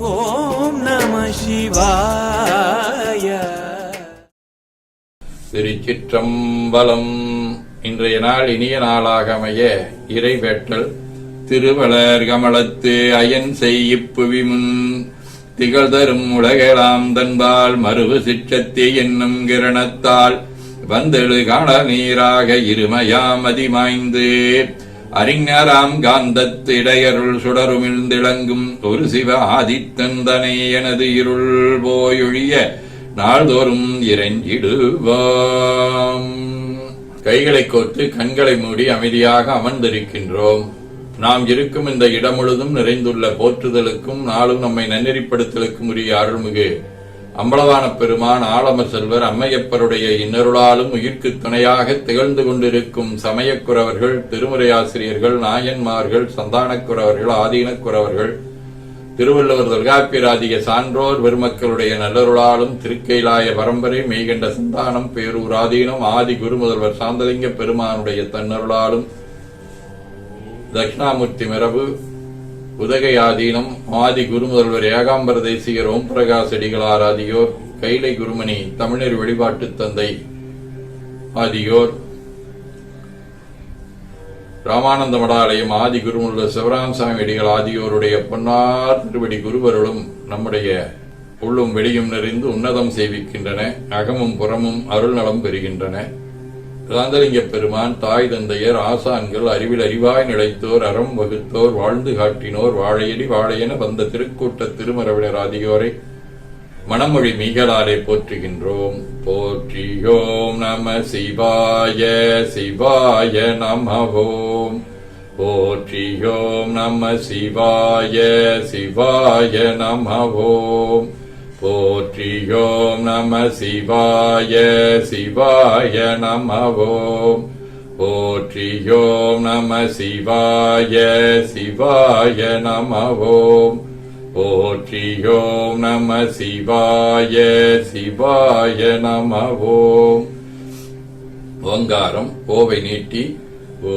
ஓம் நம சிவாய. திருச்சிற்றம்பலம் இன்றைய நாள் இனிய நாளாக அமைய இறைவேட்டல் திருவளர் கமலத்து அயன் செய்யிப்புவி முன் திகழ்தரும் உலகெலாம் தன்பால் மறுவு சிற்றத்தி என்னும் கிரணத்தால் வந்தெழு காண நீராக இருமயாம் அதிமாய்ந்து அறிஞராம் காந்தத்திடையருள் சுடருமிழ்ந்திளங்கும் ஒரு சிவ ஆதித்தந்தனை எனது இருள் போயொழிய நாள்தோறும் இறைஞ்சிடுவாம். கைகளை கோர்த்து கண்களை மூடி அமைதியாக அமர்ந்திருக்கின்றோம். நாம் இருக்கும் இந்த இடம் முழுதும் நிறைந்துள்ள போற்றுதலுக்கும் நாளும் நம்மை நன்னெறிப்படுத்தலுக்கும் உரிய அருள்மிகு அம்பளவான பெருமான் ஆலம செல்வர் அம்மையப்பருடைய இன்னருளாலும் உயிர்க்கு துணையாக திகழ்ந்து கொண்டிருக்கும் சமயக்குறவர்கள் திருமுறையாசிரியர்கள் நாயன்மார்கள் சந்தானக்குறவர்கள் ஆதீனக்குறவர்கள் திருவள்ளுவர் தொல்காப்பியராதிய சான்றோர் பெருமக்களுடைய நல்லருளாலும் திருக்கைலாய பரம்பரை மெய்கண்ட சந்தானம் பேரூர் ஆதீனம் ஆதி குருமுதல்வர் சாந்தலிங்க பெருமானுடைய தன்னருளாலும் தட்சிணாமூர்த்தி மரபு உதகை ஆதீனம் ஆதி குருமுதல்வர் ஏகாம்பர தேசிகர் ஓம் பிரகாஷ் அடிகளார் ஆதியோர். கைலை குருமணி தமிழர் வழிபாட்டுத் தந்தை ஆதியோர். ராமானந்த மடாலயம் ஆதி குருமுள்ள சிவராமசாமி அடிகள் ஆதியோருடைய பொன்னார் திருவடி குருவருளும் நம்முடைய உள்ளும் வெளியும் நிறைந்து உன்னதம் சேவிக்கின்றன. அகமும் புறமும் அருள்நலம் பெறுகின்றன. சாந்தலிங்க பெருமான் தாய் தந்தையர் ஆசான்கள் அறிவில் அறிவாய் நிலைத்தோர் அறம் வகுத்தோர் வாழ்ந்து காட்டினோர் வாழையடி வாழையென வந்த திருக்கூட்ட திருமரவினர் ஆதியோரை மணமொழி மீகளாலே போற்றுகின்றோம். போற்றியோம் நம சிவாய சிவாய நமவோம் போற்றியோம் நம சிவாய சிவாய நமவோம் போற்றியோம் நம சிவாய சிவாய நமவோம் போற்றியோம் நம சிவாய சிவாய நமவோம் போற்றியோம் நம சிவாய சிவாய நமவோம் ஓங்காரம் கோவை நீட்டி ஓ.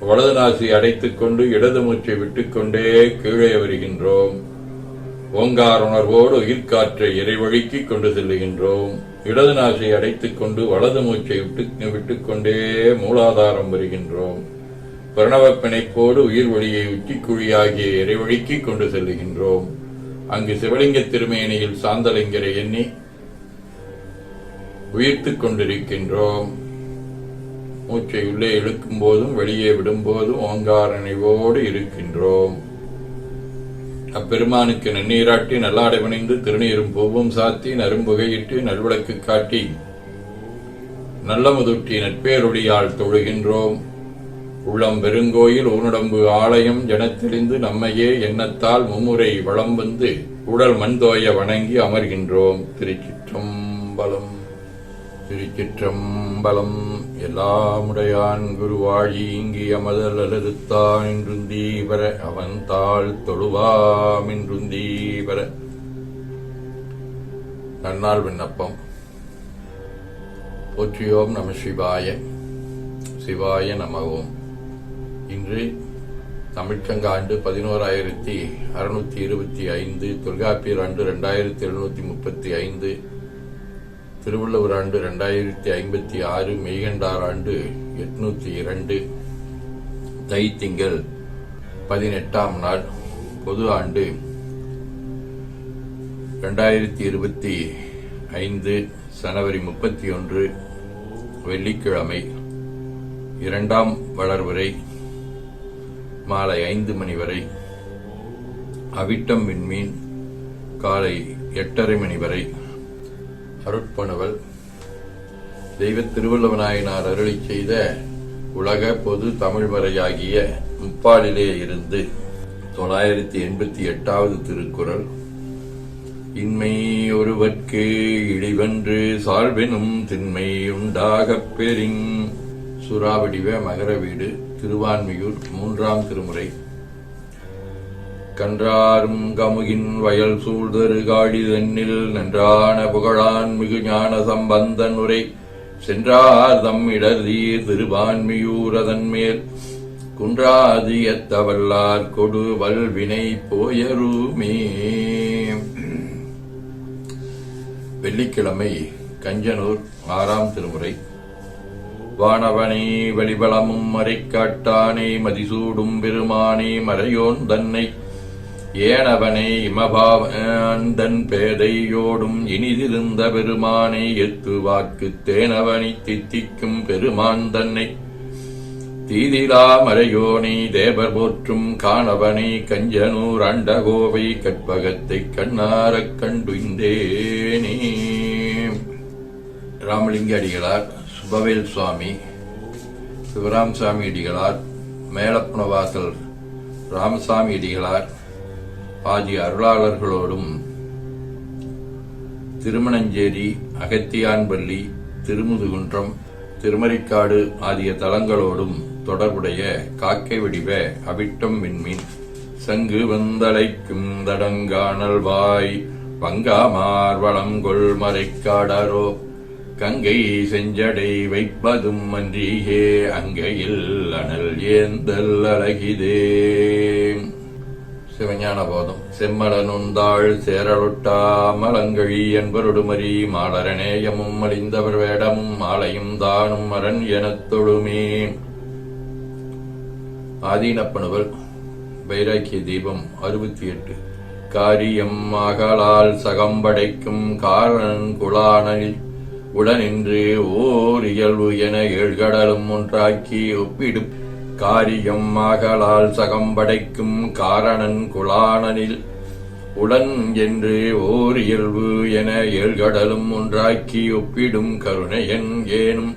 வலது நாசி அடைத்துக் கொண்டு இடது மூச்சை விட்டுக்கொண்டே கீழே வருகின்றோம். ஓங்கார் உணர்வோடு உயிர்காற்றை இறைவழிக்கிக் கொண்டு செல்லுகின்றோம். இடது நாசை அடைத்துக் கொண்டு வலது மூச்சை விட்டு விட்டுக்கொண்டே மூலாதாரம் வருகின்றோம். பிரணவ பிணைப்போடு உயிர் வழியை உச்சிக்குழியாகிய இறைவழிக்கிக் கொண்டு செல்லுகின்றோம். அங்கு சிவலிங்க திருமேனியில் சாந்தலிங்கரை எண்ணி உயிர்த்துக் கொண்டிருக்கின்றோம் மூச்சை உள்ளே இழுக்கும் போதும் வெளியே விடும்போதும் ஓங்கார நினைவோடு இருக்கின்றோம். அப்பெருமானுக்கு நன்னீராட்டி நல்லாடை பணிந்து திருநீரும் பூவும் சாத்தி நரும்புகையிட்டு நல்விளக்கு காட்டி நல்ல முதுட்டி நட்பேரொழியால் தொழுகின்றோம். உள்ளம் பெருங்கோயில் ஊனுடம்பு ஆலயம் ஜனத்தெளிந்து நம்மையே எண்ணத்தால் மும்முறை வளம் வந்து உடல் மண்தோய வணங்கி அமர்கின்றோம். திருச்சிற்றம்பலம். திருச்சிற்றம்பலம் எல்லாமுடையான் குருவாழி இங்கி அமதல் அலறுத்தான் என்றுந்தீவர அவன் தாழ் தொழுவாம் என்றுந்தீவர நன்னாள் விண்ணப்பம். போற்றியோம் நம சிவாய சிவாய நமவோம். இன்று தமிழ்ச்சங்க ஆண்டு பதினோராயிரத்தி அறுநூத்தி இருபத்தி ஐந்து தொல்காப்பியர் ஆண்டு ரெண்டாயிரத்தி எழுநூத்தி முப்பத்தி ஐந்து திருவள்ளுவர் ஆண்டு ரெண்டாயிரத்தி ஐம்பத்தி ஆறு மெய்கண்டார் ஆண்டு எட்நூத்தி இரண்டு தை திங்கள் பதினெட்டாம் நாள் பொது ஆண்டு ரெண்டாயிரத்தி இருபத்தி ஐந்து ஜனவரி முப்பத்தி ஒன்று வெள்ளிக்கிழமை இரண்டாம் வளர்வரை மாலை ஐந்து மணி வரை அவிட்டம் விண்மீன் காலை எட்டரை மணி வரை அருட்பணவல் தெய்வ திருவள்ளுவநாயனார் அருளி செய்த உலக பொது தமிழ் வரையாகிய முப்பாலிலே இருந்து தொள்ளாயிரத்தி எண்பத்தி எட்டாவது திருக்குறள். இன்மை ஒருவர்க்கு இழிவன்று சால்வெனும் திண்மை உண்டாகப் பெறின். சுறாவடிவ மகர வீடு திருவான்மியூர் மூன்றாம் திருமுறை. கன்றாரும் கமுகின் வயல் சூழ்தரு காடி தென்னில் நன்றான புகழான் மிகு ஞான சம்பந்தன் உரை. சென்றார் தம் இடர்தீர் திருவான்மியூரதன் மேல். குன்றாதியத்தவல்லார் கொடு வல்வினை போயருமே. வெள்ளிக்கிழமை கஞ்சனூர் ஆறாம் திருமுறை. வானவனே வெளிபலமும் மறைக்காட்டானே மதிசூடும் பெருமானே மறையோன் தன்னை. ஏனவனை இமபாவந்தன் பேதையோடும் இனிதிருந்த பெருமானை எத்து வாக்கு தேனவனை தித்திக்கும் பெருமான் தன்னை. தீதிலாமரையோனை தேவர் போற்றும் காணவனை கஞ்சனூர் அண்டகோவை கற்பகத்தைக் கண்ணாரக் கண்டுந்தேனே. ராமலிங்க அடிகளார் சுபவேல் சுவாமி சிவராம் சாமி அடிகளார் மேலப்புணவாசல் ராமசாமி அடிகளார் ஆகிய அருளாளர்களோடும் திருமணஞ்சேரி அகத்தியான்பள்ளி திருமுதுகுன்றம் திருமரிக்காடு ஆகிய தலங்களோடும் தொடர்புடைய காக்கை வடிவ அவிட்டம் விண்மீன். சங்கு வந்தலைக்கும் தடங்கானல் வாய் வங்காமார் வளங்கொள் மறைக்காடரோ. கங்கை செஞ்சடை வைப்பதும் அன்றியே அங்கையில் அனல் ஏந்தல் அழகிதே. சிவஞான போதம் செம்மலனுந்தாள் சேரலுட்டா மலங்கழி என்பருடுமரி மாலரநேயமும் அழிந்தவர் வேடமும் மாலையும் தானும் மரன் எனத் தொழுமே. ஆதீனப்பனுவல் வைராக்கிய தீபம் அறுபத்தி எட்டு காரியம் மகளால் சகம்படைக்கும் காரணன் குளானில் உடனின்று ஓர் இயல்பு என ஏழ்கடலும் ஒன்றாக்கி ஒப்பிடும் காரியம் ஆகலால் சகம்படைக்கும் காரணன் குளானனில் உடன் என்று ஓர் இயல்பு என ஏழ்கடலும் ஒன்றாக்கி ஒப்பிடும் கருணையன் ஏனும்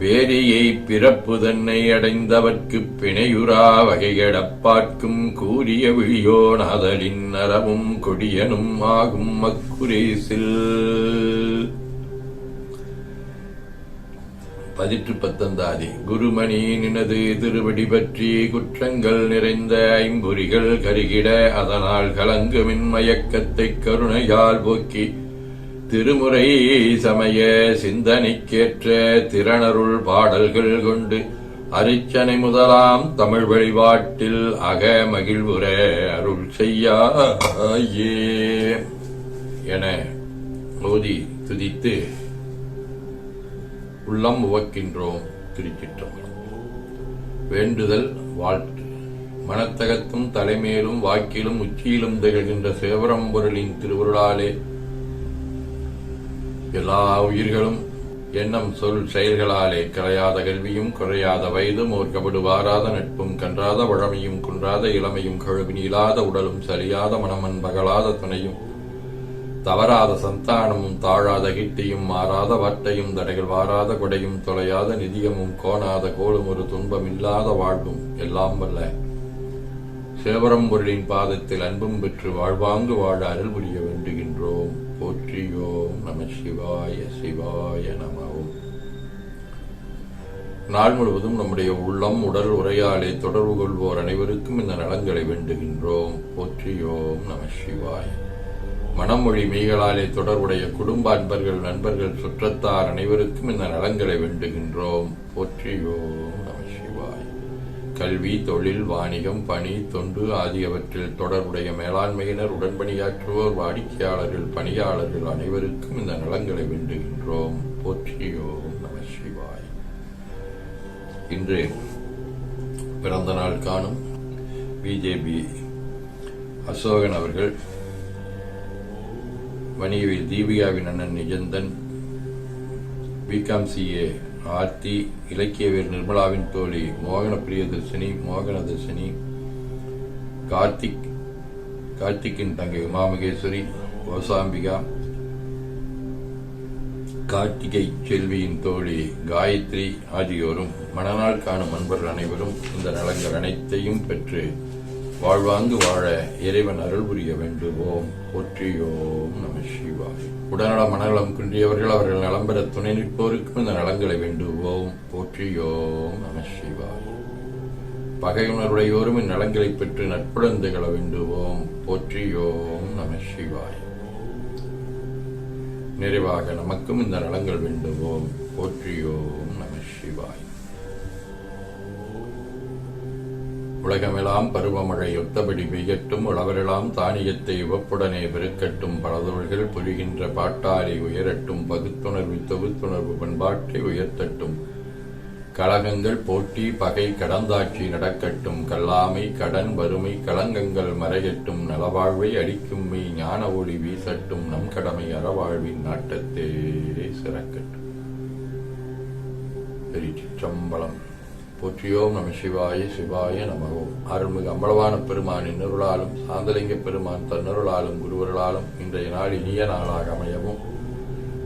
பேரியை பிறப்பு தன்னை அடைந்தவர்க்குப் பிணையுறா வகைகடப்பார்க்கும் கூறிய விழியோனாதலின் நரமும் கொடியனும் ஆகும் அக்குரேசில். பதிற்று பத்தந்தாதி குருமணி நினது திருவடி பற்றி குற்றங்கள் நிறைந்த ஐம்பொறிகள் கருகிட அதனால் கலங்குமின் மயக்கத்தை கருணையால் போக்கி திருமுறை சமய சிந்தனைக்கேற்ற திறனருள் பாடல்கள் கொண்டு அரிச்சனை முதலாம் தமிழ் வழிபாட்டில் அக மகிழ்வுற அருள் செய்யாயே என ஓதி துதித்து உள்ளம் உவக்கின்றோம் திருச்சிற்றம்பலம். வேண்டுதல் வாழ்த்து. மனத்தகத்தும் தலைமேலும் வாக்கிலும் உச்சியிலும் திகழ்கின்ற சிவபரம்பொருளின் திருவருளாலே எல்லா உயிர்களும் எண்ணம் சொல் செயல்களாலே கலையாத கல்வியும் குறையாத வயதும் ஓர்க்கப்படுவாராத வாராத நட்பும் கன்றாத வழமையும் குன்றாத இளமையும் கழுவினிலாத உடலும் சரியாத மனமன் பகலாத துணையும் தவறாத சந்தானமும் தாழாத கிட்டியும் மாறாத வட்டையும் தடைகள் வாராத கொடையும் தொலையாத நிதியமும் கோணாத கோலும் ஒரு துன்பம் இல்லாத வாழ்வும் எல்லாம் வல்ல. சிவபரம்பொருளின் பாதத்தில் அன்பும் பெற்று வாழ்வாங்கு வாழ அருள் புரிய வேண்டுகின்றோம். போற்றியோம் நம சிவாய சிவாய நமவும் நாள் முழுவதும் நம்முடைய உள்ளம் உடல் உரையாலே தொடர்பு கொள்வோர் அனைவருக்கும் இந்த நலன்களை வேண்டுகின்றோம். போற்றியோம் நம சிவாய. மனமொழி மெய்களாலே தொடர்புடைய குடும்ப அன்பர்கள் நண்பர்கள் சுற்றத்தார் அனைவருக்கும் இந்த நலங்களை வேண்டுகின்றோம். போற்றியோம் நம சிவாய். கல்வி தொழில் வாணிகம் பணி தொண்டு ஆகியவற்றில் தொடர்புடைய மேலாண்மையினர் உடன்பணியாற்றுவோர் வாடிக்கையாளர்கள் பணியாளர்கள் அனைவருக்கும் இந்த நலங்களை வேண்டுகின்றோம். போற்றியோம் நம சிவாய். இன்று பிறந்த நாள் காணும் பிஜேபி அசோகன் அவர்கள் வணிகவில் தீபிகாவின் அண்ணன் நிஜந்தன் பிகாம் சிஏ ஆர்த்தி இலக்கியவேர் நிர்மலாவின் தோழி மோகன பிரியதர்ஷினி மோகனதர்ஷினி கார்த்திக் கார்த்திக்கின் தங்கை உமாமகேஸ்வரி கோசாம்பிகா கார்த்திகை செல்வியின் தோழி காயத்ரி ஆகியோரும் மணநாள் காணும் அன்பர்கள் அனைவரும் இந்த நலங்கள் அனைத்தையும் பெற்று வாழ்வாங்கு வாழ இறைவன் அருள் புரிய வேண்டுவோம். போற்றியோம் நம சிவாய். உடல்நல மனநலம் குன்றியவர்கள் அவர்கள் நலம்பெற துணை நிற்போருக்கும் இந்த நலங்களை வேண்டுவோம். போற்றியோம் நம சிவாய். பகையுணர்வுடையோரும் இந்நலங்களை பெற்று நட்புடன் திகழ வேண்டுவோம். போற்றியோம் நம சிவாய். நிறைவாக நமக்கும் இந்த நலங்கள் வேண்டுவோம். போற்றியோம் நம சிவாய். உலகமெல்லாம் பருவமழை ஒத்தபடி பெய்யட்டும் உழவரெல்லாம் தானியத்தை உவப்புடனே பெருக்கட்டும் பலதொழில்கள் புரிகின்ற பாட்டாரை உயரட்டும் பகுத்துணர்வு தொகுத்துணர்வு பண்பாட்டை உயர்த்தட்டும். கழகங்கள் போட்டி பகை கடந்தாட்சி நடக்கட்டும் கல்லாமை கடன் வறுமை களங்கங்கள் மறையட்டும் நலவாழ்வை அடிக்கும் மெய் ஞான ஒளி வீசட்டும் நம் கடமை அறவாழ்வின் நாட்டத்தே சிறக்கட்டும். திருச்சிற்றம்பலம் போற்றியோம் நம சிவாய சிவாய நமகோம் அருள்மிகு அம்பளவான பெருமானின் நிருளாலும் சாந்தலிங்க பெருமான் தன்னருளாலும் குருவருளாலும் இன்றைய நாள் இனிய நாளாக அமையவும்.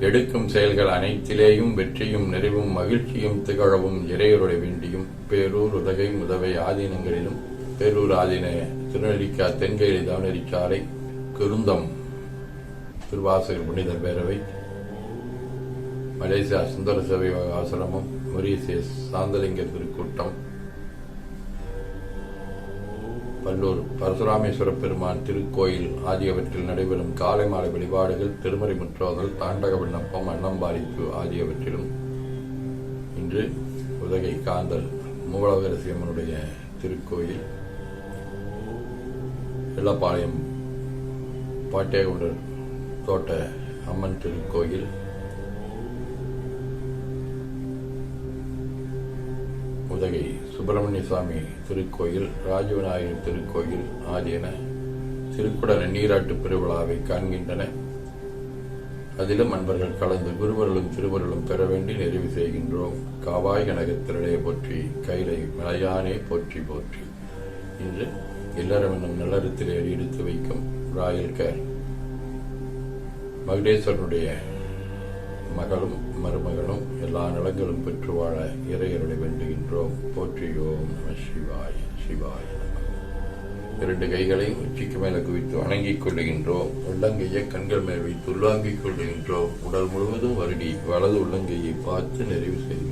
எடுக்கும் செயல்கள் அனைத்திலேயும் வெற்றியும் நிறைவும் மகிழ்ச்சியும் திகழவும் இறையருளை வேண்டியும் பேரூர் உதகை முதவை ஆதீனங்களிலும் பேரூர் ஆதீன திருநெல்லிக்கா தென்கையிலை தவநெறிச்சாலை குருந்தம் திருவாசகர் புனிதர் பேரவை மலேசியா சுந்தர சேவை ஆசிரமம் மொரீசியஸ் சாந்தலிங்க திருக்கூட்டம். பல்லூர் பரசுராமேஸ்வர பெருமான் திருக்கோயில் ஆகியவற்றில் நடைபெறும் காலை மாலை வழிபாடுகள் திருமறை முற்றோதல் தாண்டக விண்ணப்பம் அன்னம்பாரிப்பு ஆகியவற்றிலும். இன்று உதகை காந்தல் மூலவரசியம்மனுடைய திருக்கோயில். வெள்ளப்பாளையம் பாட்டியகுண்டர் தோட்ட அம்மன் திருக்கோயில். உதகை சுப்பிரமணிய சுவாமி திருக்கோயில் ராஜவிநாயகர் திருக்கோயில் ஆகியன திருக்குடல நீராட்டு பெருவிழாவை காண்கின்றன. அதிலும் அன்பர்கள் கலந்து குருவர்களும் திருவருளும் பெற வேண்டி நிறைவு செய்கின்றோம். காவாய் கனகத்திரளைய போற்றி கைலை மலையானே போற்றி போற்றி. இன்று இல்லறம் என்னும் நிலரத்தில் எடுத்து வைக்கும் ராயல் கேர் மகுடேஸ்வரனுடைய மகளும் மருமகளும் எல்லா நலங்களும் பெற்று வாழ இறையருளை வேண்டுகின்றோம். போற்றியோம் நம சிவாய சிவாய இரண்டு கைகளையும் உச்சிக்கு மேல குவித்து வணங்கிக் கொள்ளுகின்றோம். உள்ளங்கையை கண்கள் மேல் வைத்து உள்வாங்கிக் கொள்ளுகின்றோம். உடல் முழுவதும் வருடி வலது உள்ளங்கையை பார்த்து நிறைவு செய்கின்றோம்